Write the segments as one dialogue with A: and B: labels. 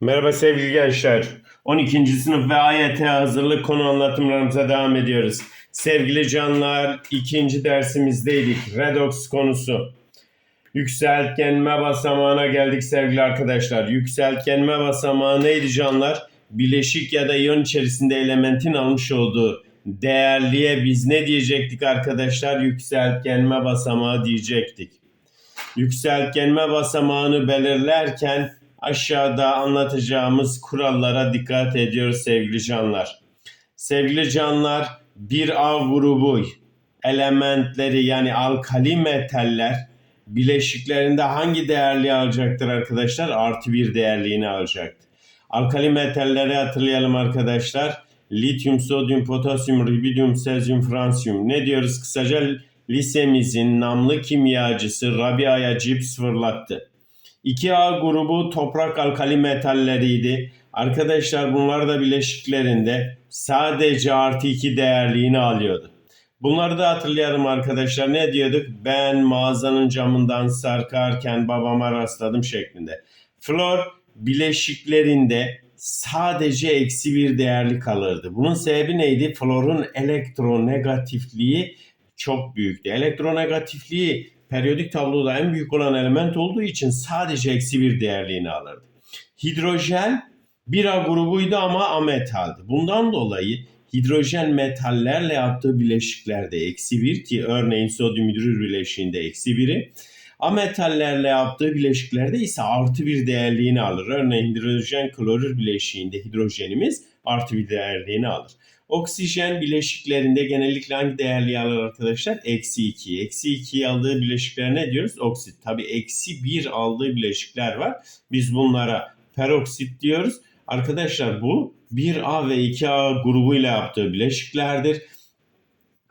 A: Merhaba sevgili gençler. 12. sınıf ve AYT hazırlık konu anlatımlarımıza devam ediyoruz. Sevgili canlar, ikinci dersimizdeydik. Redox konusu. Yükseltgenme basamağına geldik sevgili arkadaşlar. Yükseltgenme basamağı neydi canlar? Bileşik ya da iyon içerisinde elementin almış olduğu değerliye biz ne diyecektik arkadaşlar? Yükseltgenme basamağı diyecektik. Yükseltgenme basamağını belirlerken aşağıda anlatacağımız kurallara dikkat ediyoruz sevgili canlar. Sevgili canlar bir A grubu elementleri yani alkali metaller bileşiklerinde hangi değerliği alacaktır arkadaşlar? Artı bir değerliğini alacaktır. Alkali metalleri hatırlayalım arkadaşlar. Lityum, sodyum, potasyum, rubidium, sezyum, fransiyum. Ne diyoruz kısaca? Lisemizin namlı kimyacısı Rabia'ya cips fırlattı. 2A grubu toprak alkali metalleriydi. Arkadaşlar bunlar da bileşiklerinde sadece artı 2 değerliğini alıyordu. Bunları da hatırlayalım arkadaşlar. Ne diyorduk? Ben mağazanın camından sarkarken babama rastladım şeklinde. Flor bileşiklerinde sadece eksi bir değerli kalırdı. Bunun sebebi neydi? Florun elektronegatifliği çok büyüktü. Elektronegatifliği periyodik tabloda en büyük olan element olduğu için sadece eksi bir değerliğini alırdı. Hidrojen bir A grubuydu ama ametaldi. Bundan dolayı hidrojen metallerle yaptığı bileşiklerde eksi bir ki örneğin sodyum hidrür bileşiğinde eksi biri ametallerle yaptığı bileşiklerde ise artı bir değerliğini alır. Örneğin hidrojen klorür bileşiğinde hidrojenimiz artı bir değerliğini alır. Oksijen bileşiklerinde genellikle hangi değerliği alır arkadaşlar? Eksi 2. Eksi 2'yi aldığı bileşikler ne diyoruz? Oksit. Tabi eksi 1 aldığı bileşikler var. Biz bunlara peroksit diyoruz. Arkadaşlar bu 1A ve 2A grubuyla yaptığı bileşiklerdir.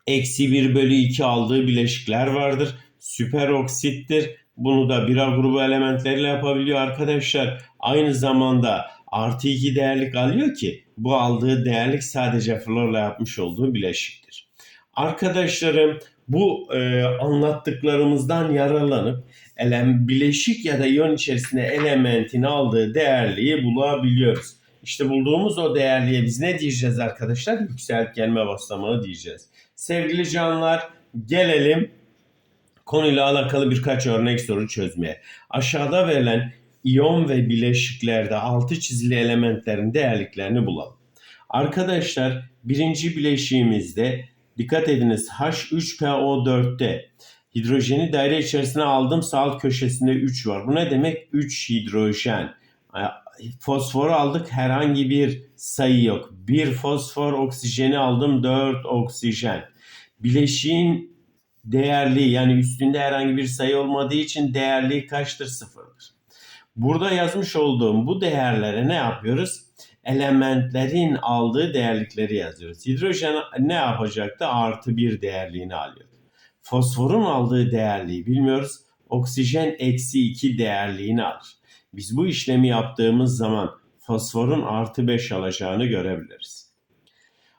A: Eksi 1 bölü 2 aldığı bileşikler vardır. Süperoksittir. Bunu da 1A grubu elementleriyle yapabiliyor arkadaşlar. Aynı zamanda artı 2 değerlik alıyor ki bu aldığı değerlik sadece florla yapmış olduğu bileşiktir. Arkadaşlarım bu e, anlattıklarımızdan yararlanıp elem, bileşik ya da iyon içerisinde elementin aldığı değerliği bulabiliyoruz. İşte bulduğumuz o değerliğe biz ne diyeceğiz arkadaşlar? Yükseltgenme basamağı diyeceğiz. Sevgili canlar gelelim konuyla alakalı birkaç örnek soru çözmeye. Aşağıda verilen iyon ve bileşiklerde altı çizili elementlerin değerliklerini bulalım. Arkadaşlar birinci bileşiğimizde dikkat ediniz H3PO4'te hidrojeni daire içerisine aldım sağ alt köşesinde 3 var. Bu ne demek? 3 hidrojen. Fosforu aldık herhangi bir sayı yok. 1 fosfor oksijeni aldım 4 oksijen. Bileşiğin değerli yani üstünde herhangi bir sayı olmadığı için değerliği kaçtır? Sıfırdır. Burada yazmış olduğum bu değerlere ne yapıyoruz? Elementlerin aldığı değerlikleri yazıyoruz. Hidrojen ne yapacaktı? Artı bir değerliğini alıyor. Fosforun aldığı değerliği bilmiyoruz. Oksijen eksi iki değerliğini alır. Biz bu işlemi yaptığımız zaman fosforun artı 5 alacağını görebiliriz.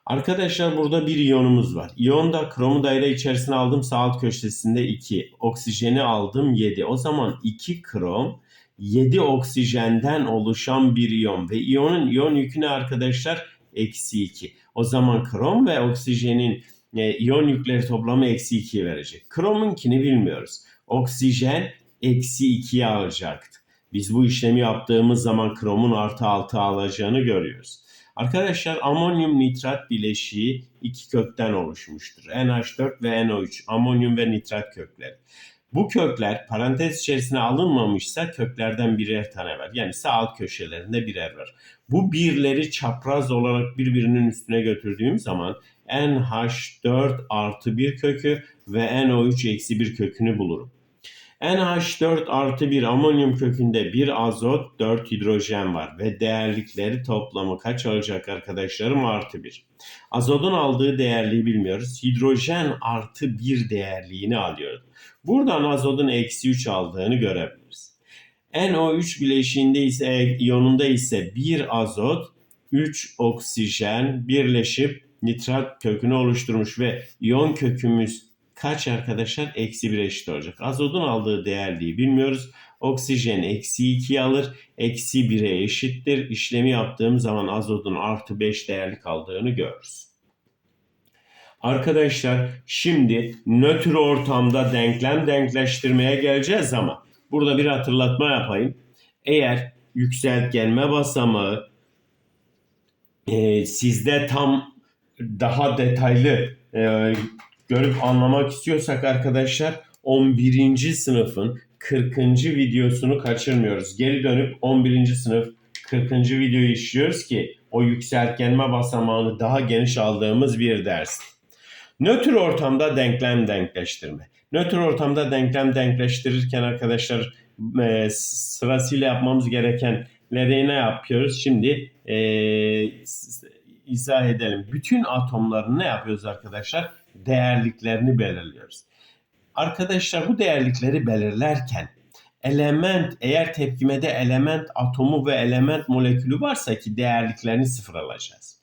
A: Arkadaşlar burada bir iyonumuz var. İyonda kromu daire içerisine aldım sağ alt köşesinde 2. Oksijeni aldım 7. O zaman 2 krom 7 oksijenden oluşan bir iyon ve iyonun iyon yükü ne arkadaşlar? Eksi 2. O zaman krom ve oksijenin e, iyon yükleri toplamı eksi 2 verecek. Kromunkini bilmiyoruz. Oksijen eksi 2'yi alacaktı. Biz bu işlemi yaptığımız zaman kromun artı 6 alacağını görüyoruz. Arkadaşlar amonyum nitrat bileşiği iki kökten oluşmuştur. NH4 ve NO3 amonyum ve nitrat kökleri. Bu kökler parantez içerisine alınmamışsa köklerden birer tane var. Yani sağ alt köşelerinde birer var. Bu birleri çapraz olarak birbirinin üstüne götürdüğüm zaman NH4 artı bir kökü ve NO3 eksi bir kökünü bulurum. NH4 artı bir amonyum kökünde bir azot 4 hidrojen var ve değerlikleri toplamı kaç olacak arkadaşlarım artı bir. Azotun aldığı değerliği bilmiyoruz. Hidrojen artı bir değerliğini alıyoruz. Buradan azotun eksi 3 aldığını görebiliriz. NO3 bileşiğinde ise iyonunda ise bir azot 3 oksijen birleşip nitrat kökünü oluşturmuş ve iyon kökümüz kaç arkadaşlar? Eksi 1 eşit olacak. Azotun aldığı değerliği bilmiyoruz. Oksijen eksi 2'yi alır. Eksi 1'e eşittir. İşlemi yaptığım zaman azotun artı 5 değerli kaldığını görürüz. Arkadaşlar şimdi nötr ortamda denklem denkleştirmeye geleceğiz ama burada bir hatırlatma yapayım. Eğer yükseltgenme basamağı e, sizde tam daha detaylı e, görüp anlamak istiyorsak arkadaşlar 11. sınıfın 40. videosunu kaçırmıyoruz. Geri dönüp 11. sınıf 40. videoyu işliyoruz ki o yükseltgenme basamağını daha geniş aldığımız bir ders. Nötr ortamda denklem denkleştirme. Nötr ortamda denklem denkleştirirken arkadaşlar e, sırasıyla yapmamız gerekenleri ne yapıyoruz? Şimdi e, izah edelim. Bütün atomların ne yapıyoruz arkadaşlar? Değerliklerini belirliyoruz. Arkadaşlar bu değerlikleri belirlerken element eğer tepkimede element atomu ve element molekülü varsa ki değerliklerini sıfır alacağız.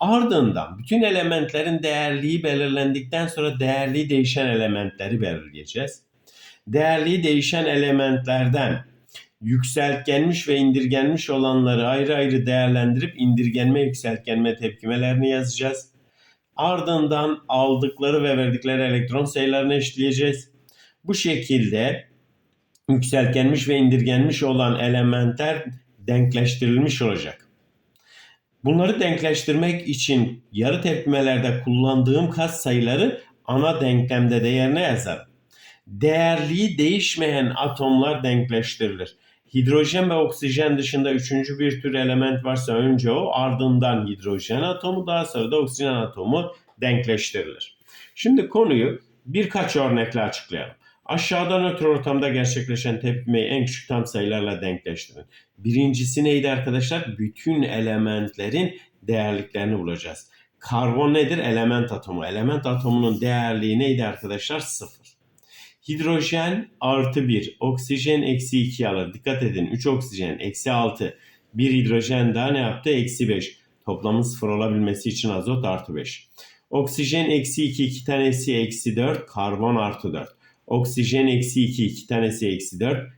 A: Ardından bütün elementlerin değerliği belirlendikten sonra değerliği değişen elementleri belirleyeceğiz. Değerliği değişen elementlerden yükseltgenmiş ve indirgenmiş olanları ayrı ayrı değerlendirip indirgenme yükseltgenme tepkimelerini yazacağız. Ardından aldıkları ve verdikleri elektron sayılarını eşitleyeceğiz. Bu şekilde yükseltgenmiş ve indirgenmiş olan elementler denkleştirilmiş olacak. Bunları denkleştirmek için yarı tepkimelerde kullandığım kat sayıları ana denklemde de yerine yazarım. Değerliği değişmeyen atomlar denkleştirilir. Hidrojen ve oksijen dışında üçüncü bir tür element varsa önce o ardından hidrojen atomu daha sonra da oksijen atomu denkleştirilir. Şimdi konuyu birkaç örnekle açıklayalım. Aşağıda nötr ortamda gerçekleşen tepkimeyi en küçük tam sayılarla denkleştirin. Birincisi neydi arkadaşlar? Bütün elementlerin değerliklerini bulacağız. Karbon nedir? Element atomu. Element atomunun değerliği neydi arkadaşlar? Sıfır. Hidrojen artı 1, oksijen eksi 2 alır. Dikkat edin 3 oksijen eksi 6, 1 hidrojen daha ne yaptı? Eksi 5. Toplamın sıfır olabilmesi için azot artı 5. Oksijen eksi 2, 2 tanesi eksi 4, karbon artı 4. Oksijen eksi 2, 2 tanesi eksi 4,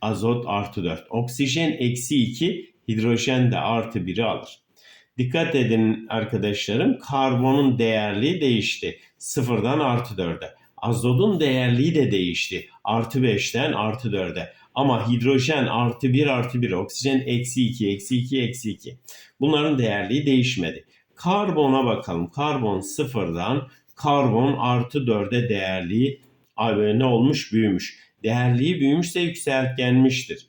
A: azot artı 4. Oksijen eksi 2, hidrojen de artı 1'i alır. Dikkat edin arkadaşlarım karbonun değerliği değişti. Sıfırdan artı 4'e. Azotun değerliği de değişti. Artı 5'ten artı 4'e. Ama hidrojen artı 1 artı 1, oksijen eksi 2, eksi 2, eksi 2. Bunların değerliği değişmedi. Karbona bakalım. Karbon sıfırdan karbon artı 4'e değerliği ne olmuş? Büyümüş. Değerliği büyümüşse yükseltgenmiştir.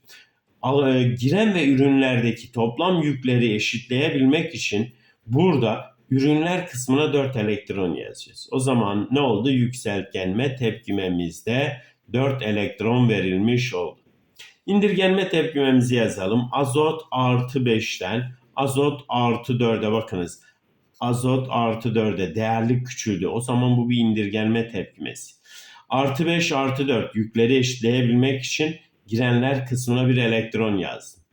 A: E, giren ve ürünlerdeki toplam yükleri eşitleyebilmek için burada ürünler kısmına 4 elektron yazacağız. O zaman ne oldu? Yükseltgenme tepkimemizde 4 elektron verilmiş oldu. İndirgenme tepkimemizi yazalım. Azot artı 5'ten azot artı 4'e bakınız. Azot artı 4'e değerlik küçüldü. O zaman bu bir indirgenme tepkimesi. Artı 5 artı 4 yükleri eşitleyebilmek için girenler kısmına bir elektron yazdım.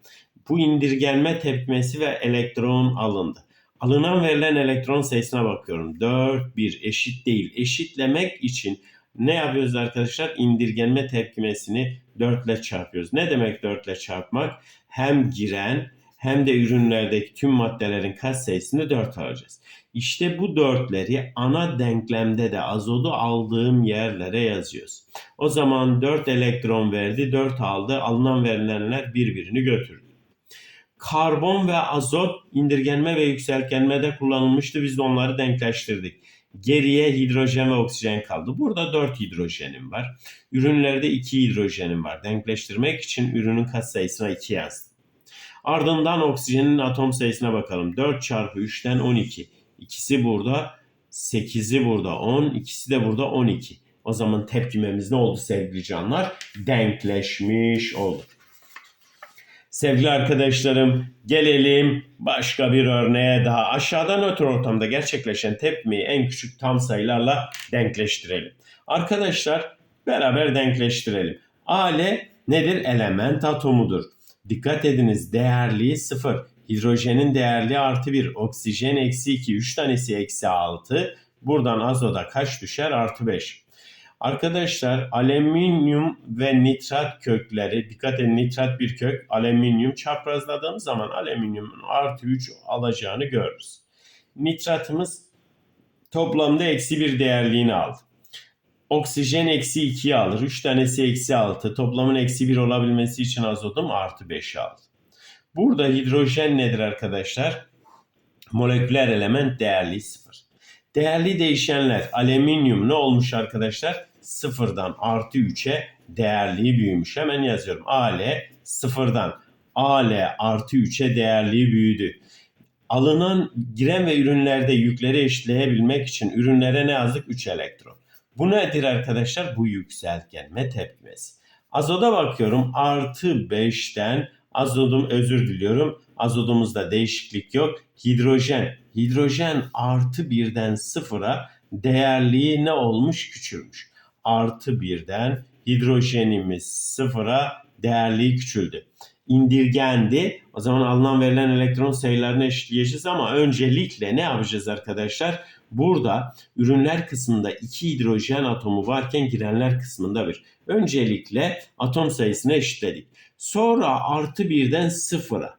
A: Bu indirgenme tepkimesi ve elektron alındı. Alınan verilen elektron sayısına bakıyorum. 4, 1 eşit değil. Eşitlemek için ne yapıyoruz arkadaşlar? İndirgenme tepkimesini 4 ile çarpıyoruz. Ne demek 4 ile çarpmak? Hem giren hem de ürünlerdeki tüm maddelerin kat sayısını 4 alacağız. İşte bu dörtleri ana denklemde de azotu aldığım yerlere yazıyoruz. O zaman 4 elektron verdi, 4 aldı. Alınan verilenler birbirini götürdü. Karbon ve azot indirgenme ve yükseltgenmede kullanılmıştı. Biz de onları denkleştirdik. Geriye hidrojen ve oksijen kaldı. Burada 4 hidrojenim var. Ürünlerde 2 hidrojenim var. Denkleştirmek için ürünün kat sayısına 2 yazdım. Ardından oksijenin atom sayısına bakalım. 4 çarpı 3'ten 12. İkisi burada 8'i burada 10. ikisi de burada 12. O zaman tepkimemiz ne oldu sevgili canlar? Denkleşmiş oldu. Sevgili arkadaşlarım gelelim başka bir örneğe daha. Aşağıda nötr ortamda gerçekleşen tepkimeyi en küçük tam sayılarla denkleştirelim. Arkadaşlar beraber denkleştirelim. Ale nedir? Element atomudur. Dikkat ediniz değerliği 0. Hidrojenin değerliği artı 1. Oksijen eksi 2. 3 tanesi eksi 6. Buradan azoda kaç düşer? Artı 5. Arkadaşlar alüminyum ve nitrat kökleri, dikkat edin nitrat bir kök, alüminyum çaprazladığımız zaman alüminyumun artı 3 alacağını görürüz. Nitratımız toplamda eksi bir değerliğini aldı. Oksijen eksi 2'yi alır. 3 tanesi eksi 6. Toplamın eksi 1 olabilmesi için azotum artı 5'i aldı. Burada hidrojen nedir arkadaşlar? Moleküler element değerli 0. Değerli değişenler alüminyum ne olmuş arkadaşlar? Sıfırdan artı 3'e değerliği büyümüş. Hemen yazıyorum. AL sıfırdan AL artı 3'e değerliği büyüdü. Alınan giren ve ürünlerde yükleri eşitleyebilmek için ürünlere ne yazdık? 3 elektron. Bu nedir arkadaşlar? Bu yükseltgenme tepkimesi. Azoda bakıyorum artı 5'ten azodum özür diliyorum. Azodumuzda değişiklik yok. Hidrojen. Hidrojen artı 1'den 0'a değerliği ne olmuş? Küçülmüş. Artı 1'den hidrojenimiz 0'a değerliği küçüldü. İndirgendi. O zaman alınan verilen elektron sayılarını eşitleyeceğiz ama öncelikle ne yapacağız arkadaşlar? Burada ürünler kısmında iki hidrojen atomu varken girenler kısmında bir. Öncelikle atom sayısını eşitledik. Sonra artı birden sıfıra.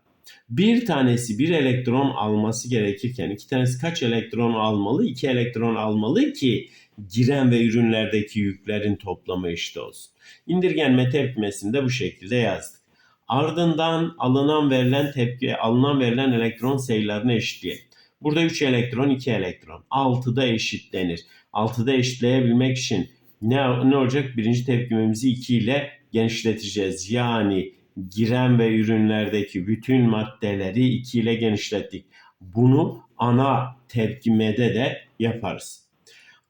A: Bir tanesi bir elektron alması gerekirken iki tanesi kaç elektron almalı? İki elektron almalı ki giren ve ürünlerdeki yüklerin toplamı eşit olsun. İndirgenme tepkimesini de bu şekilde yazdık. Ardından alınan verilen tepki, alınan verilen elektron sayılarını eşitleyelim. Burada 3 elektron, 2 elektron. 6'da eşitlenir. 6'da eşitleyebilmek için ne, ne olacak? Birinci tepkimemizi 2 ile genişleteceğiz. Yani giren ve ürünlerdeki bütün maddeleri 2 ile genişlettik. Bunu ana tepkimede de yaparız.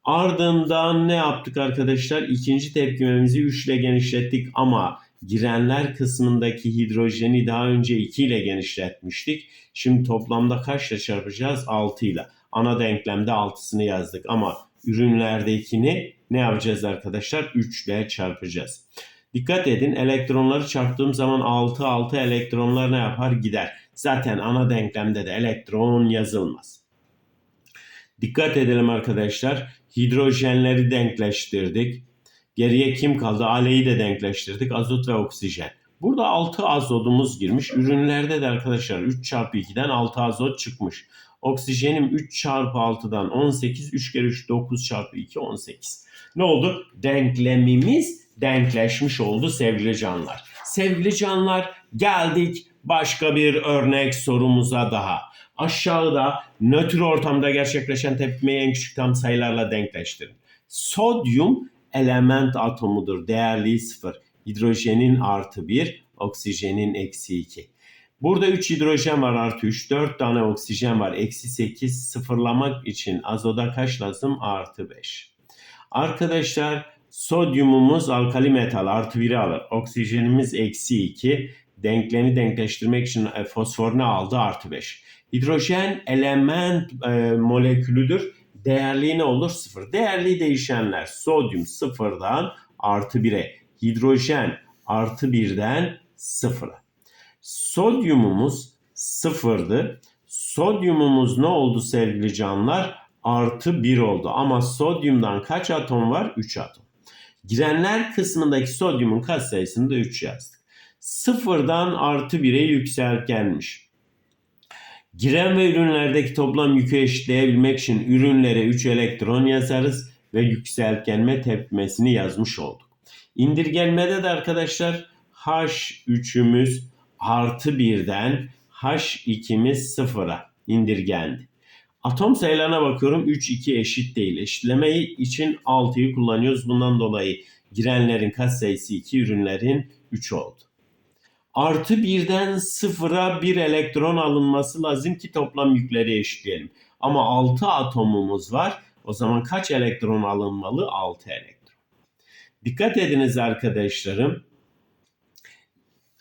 A: Ardından ne yaptık arkadaşlar? İkinci tepkimemizi 3 ile genişlettik ama girenler kısmındaki hidrojeni daha önce 2 ile genişletmiştik. Şimdi toplamda kaçla çarpacağız? 6 ile. Ana denklemde 6'sını yazdık ama ürünlerdekini ne yapacağız arkadaşlar? 3 ile çarpacağız. Dikkat edin elektronları çarptığım zaman 6 6 elektronlar ne yapar? Gider. Zaten ana denklemde de elektron yazılmaz. Dikkat edelim arkadaşlar. Hidrojenleri denkleştirdik. Geriye kim kaldı? Aleyi de denkleştirdik. Azot ve oksijen. Burada 6 azodumuz girmiş. Ürünlerde de arkadaşlar 3 çarpı 2'den 6 azot çıkmış. Oksijenim 3 çarpı 6'dan 18. 3 kere 3 9 çarpı 2 18. Ne oldu? Denklemimiz denkleşmiş oldu sevgili canlar. Sevgili canlar geldik başka bir örnek sorumuza daha. Aşağıda nötr ortamda gerçekleşen tepkimeyi en küçük tam sayılarla denkleştirin. Sodyum element atomudur. Değerliği 0. Hidrojenin artı 1, oksijenin eksi 2. Burada 3 hidrojen var artı 3. 4 tane oksijen var. Eksi 8 sıfırlamak için azoda kaç lazım? Artı 5. Arkadaşlar sodyumumuz alkali metal artı 1'i alır. Oksijenimiz eksi 2. Denklemi denkleştirmek için e, fosfor ne aldı? Artı 5. Hidrojen element e, molekülüdür değerliği ne olur? Sıfır. Değerli değişenler sodyum sıfırdan artı 1'e, hidrojen artı 1'den sıfıra. Sodyumumuz sıfırdı. Sodyumumuz ne oldu sevgili canlar? Artı 1 oldu. Ama sodyumdan kaç atom var? 3 atom. Girenler kısmındaki sodyumun katsayısını da 3 yazdık. Sıfırdan artı 1'e yükseltgenmiş. Giren ve ürünlerdeki toplam yükü eşitleyebilmek için ürünlere 3 elektron yazarız ve yükseltgenme tepkimesini yazmış olduk. İndirgenmede de arkadaşlar H3'ümüz artı 1'den H2'miz sıfıra indirgendi. Atom sayılarına bakıyorum 3 2 eşit değil. Eşitlemeyi için 6'yı kullanıyoruz. Bundan dolayı girenlerin katsayısı 2, ürünlerin 3 oldu. Artı birden sıfıra bir elektron alınması lazım ki toplam yükleri eşitleyelim. Ama 6 atomumuz var. O zaman kaç elektron alınmalı? 6 elektron. Dikkat ediniz arkadaşlarım.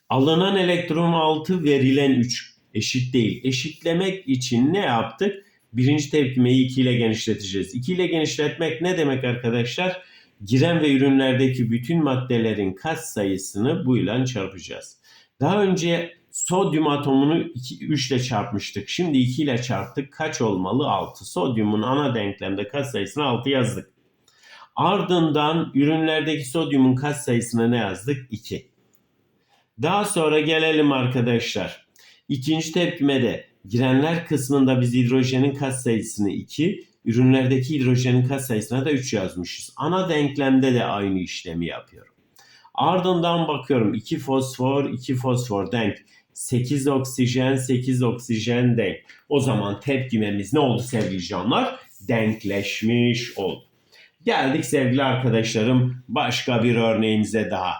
A: Alınan elektron 6 verilen 3 eşit değil. Eşitlemek için ne yaptık? Birinci tepkimeyi 2 ile genişleteceğiz. 2 ile genişletmek ne demek arkadaşlar? Giren ve ürünlerdeki bütün maddelerin kat sayısını bu ile çarpacağız. Daha önce sodyum atomunu 2, 3 ile çarpmıştık. Şimdi 2 ile çarptık. Kaç olmalı? 6. Sodyumun ana denklemde kaç sayısını 6 yazdık. Ardından ürünlerdeki sodyumun kat sayısına ne yazdık? 2. Daha sonra gelelim arkadaşlar. İkinci tepkimede girenler kısmında biz hidrojenin kat sayısını 2, ürünlerdeki hidrojenin kat sayısına da 3 yazmışız. Ana denklemde de aynı işlemi yapıyorum. Ardından bakıyorum 2 fosfor, 2 fosfor denk. 8 oksijen, 8 oksijen denk. O zaman tepkimemiz ne oldu sevgili canlar? Denkleşmiş oldu. Geldik sevgili arkadaşlarım başka bir örneğimize daha.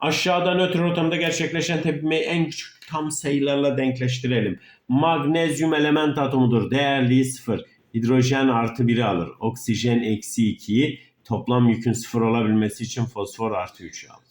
A: Aşağıda nötr ortamda gerçekleşen tepkimeyi en küçük tam sayılarla denkleştirelim. Magnezyum element atomudur. Değerliği 0. Hidrojen artı 1'i alır. Oksijen eksi 2'yi toplam yükün 0 olabilmesi için fosfor artı 3'ü alır.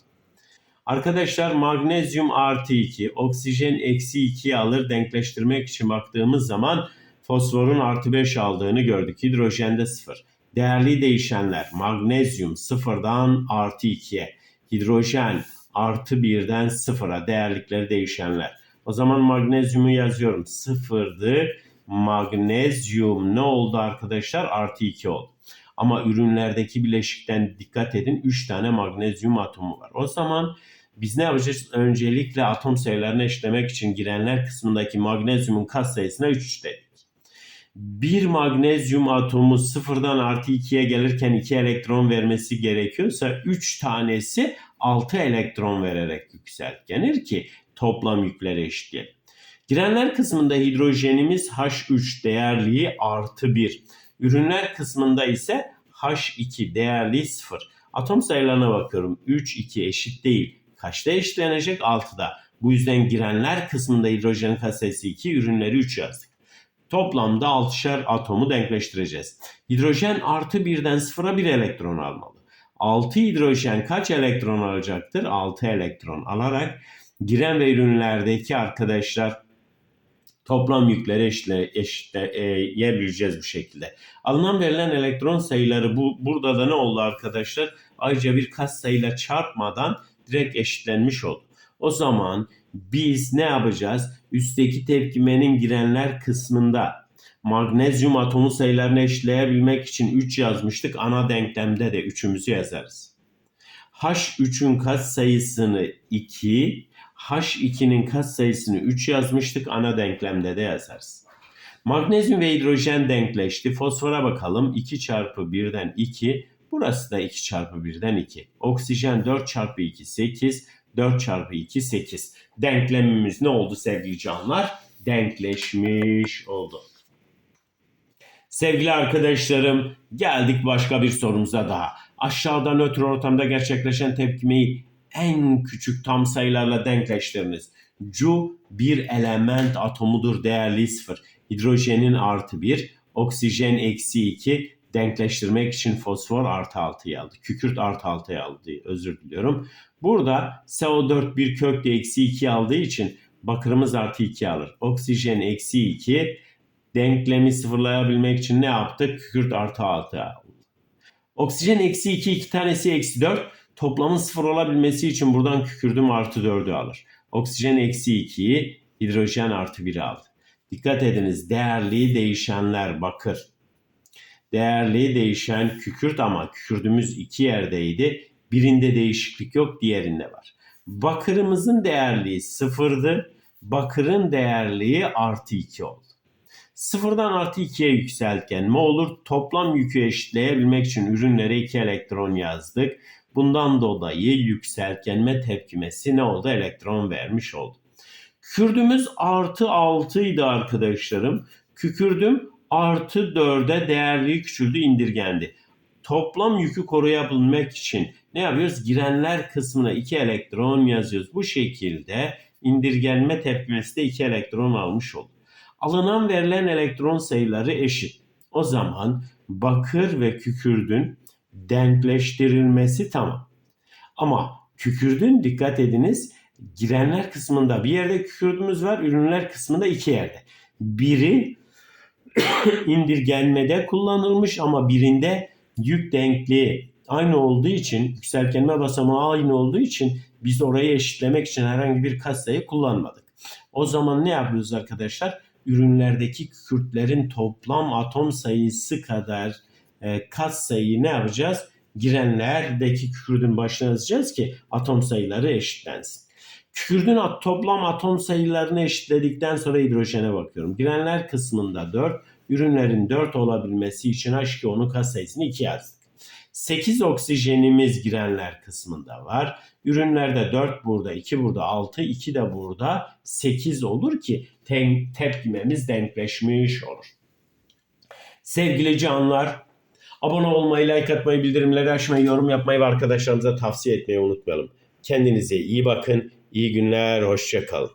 A: Arkadaşlar magnezyum artı 2, oksijen eksi 2'yi alır. Denkleştirmek için baktığımız zaman fosforun artı 5 aldığını gördük. Hidrojende 0. Değerli değişenler magnezyum 0'dan artı 2'ye, hidrojen artı 1'den 0'a değerlikleri değişenler. O zaman magnezyumu yazıyorum. Sıfırdı. Magnezyum ne oldu arkadaşlar? Artı 2 oldu. Ama ürünlerdeki bileşikten dikkat edin 3 tane magnezyum atomu var. O zaman biz ne yapacağız? Öncelikle atom sayılarını eşitlemek için girenler kısmındaki magnezyumun kat sayısına 3 dedik. Bir magnezyum atomu sıfırdan artı 2'ye gelirken 2 elektron vermesi gerekiyorsa 3 tanesi 6 elektron vererek yükseltgenir ki toplam yükleri eşitleyelim. Girenler kısmında hidrojenimiz H3 değerliği artı 1. Ürünler kısmında ise H2 değerliği 0. Atom sayılarına bakıyorum. 3, 2 eşit değil. Kaçta eşitlenecek? 6'da. Bu yüzden girenler kısmında hidrojenin katsayısı 2, ürünleri 3 yazdık. Toplamda 6'şer atomu denkleştireceğiz. Hidrojen artı 1'den 0'a 1 elektron almalı. 6 hidrojen kaç elektron alacaktır? 6 elektron alarak giren ve ürünlerdeki arkadaşlar toplam yükleri eşitle, eşitleyebileceğiz bu şekilde. Alınan verilen elektron sayıları bu burada da ne oldu arkadaşlar? Ayrıca bir kas sayıyla çarpmadan direkt eşitlenmiş oldu. O zaman biz ne yapacağız? Üstteki tepkimenin girenler kısmında magnezyum atomu sayılarını eşitleyebilmek için 3 yazmıştık. Ana denklemde de 3'ümüzü yazarız. H3'ün kat sayısını 2, H2'nin kat sayısını 3 yazmıştık. Ana denklemde de yazarız. Magnezyum ve hidrojen denkleşti. Fosfora bakalım. 2 çarpı 1'den 2. Burası da 2 çarpı 1'den 2. Oksijen 4 çarpı 2 8. 4 çarpı 2 8. Denklemimiz ne oldu sevgili canlar? Denkleşmiş oldu. Sevgili arkadaşlarım geldik başka bir sorumuza daha. Aşağıda nötr ortamda gerçekleşen tepkimeyi en küçük tam sayılarla denkleştiriniz. Cu bir element atomudur değerli 0. Hidrojenin artı 1, oksijen eksi 2, denkleştirmek için fosfor artı 6'yı aldı. Kükürt artı 6'yı aldı. Özür diliyorum. Burada CO4 bir kökte eksi 2 aldığı için bakırımız artı 2 alır. Oksijen eksi 2 denklemi sıfırlayabilmek için ne yaptık? Kükürt artı 6 aldı. Oksijen eksi 2 iki tanesi eksi 4 toplamın sıfır olabilmesi için buradan kükürdüm artı 4'ü alır. Oksijen eksi 2'yi hidrojen artı 1'i aldı. Dikkat ediniz değerli değişenler bakır. Değerli değişen kükürt ama kükürdümüz iki yerdeydi. Birinde değişiklik yok diğerinde var. Bakırımızın değerliği sıfırdı. Bakırın değerliği artı 2 oldu. Sıfırdan artı 2'ye yükseltgenme olur. Toplam yükü eşitleyebilmek için ürünlere 2 elektron yazdık. Bundan dolayı yükseltgenme tepkimesi ne oldu? Elektron vermiş oldu. Kürdümüz artı 6 idi arkadaşlarım. Kükürdüm artı 4'e değerliği küçüldü indirgendi. Toplam yükü koruyabilmek için ne yapıyoruz? Girenler kısmına 2 elektron yazıyoruz. Bu şekilde indirgenme tepkimesi de 2 elektron almış oldu. Alınan verilen elektron sayıları eşit. O zaman bakır ve kükürdün denkleştirilmesi tamam. Ama kükürdün dikkat ediniz girenler kısmında bir yerde kükürdümüz var, ürünler kısmında iki yerde. Biri indirgenmede kullanılmış ama birinde yük denkliği aynı olduğu için, yükseltgenme basamağı aynı olduğu için biz orayı eşitlemek için herhangi bir katsayı kullanmadık. O zaman ne yapıyoruz arkadaşlar? Ürünlerdeki kükürtlerin toplam atom sayısı kadar e, katsayıyı ne yapacağız? girenlerdeki kükürdün başına yazacağız ki atom sayıları eşitlensin. Kükürdün toplam atom sayılarını eşitledikten sonra hidrojene bakıyorum. Girenler kısmında 4, ürünlerin 4 olabilmesi için H2O'nun kat sayısını 2 yazdık. 8 oksijenimiz girenler kısmında var. Ürünlerde 4 burada, 2 burada, 6, 2 de burada 8 olur ki tepkimemiz denkleşmiş olur. Sevgili canlar, abone olmayı, like atmayı, bildirimleri açmayı, yorum yapmayı ve arkadaşlarımıza tavsiye etmeyi unutmayalım. Kendinize iyi bakın, iyi günler, hoşça kalın.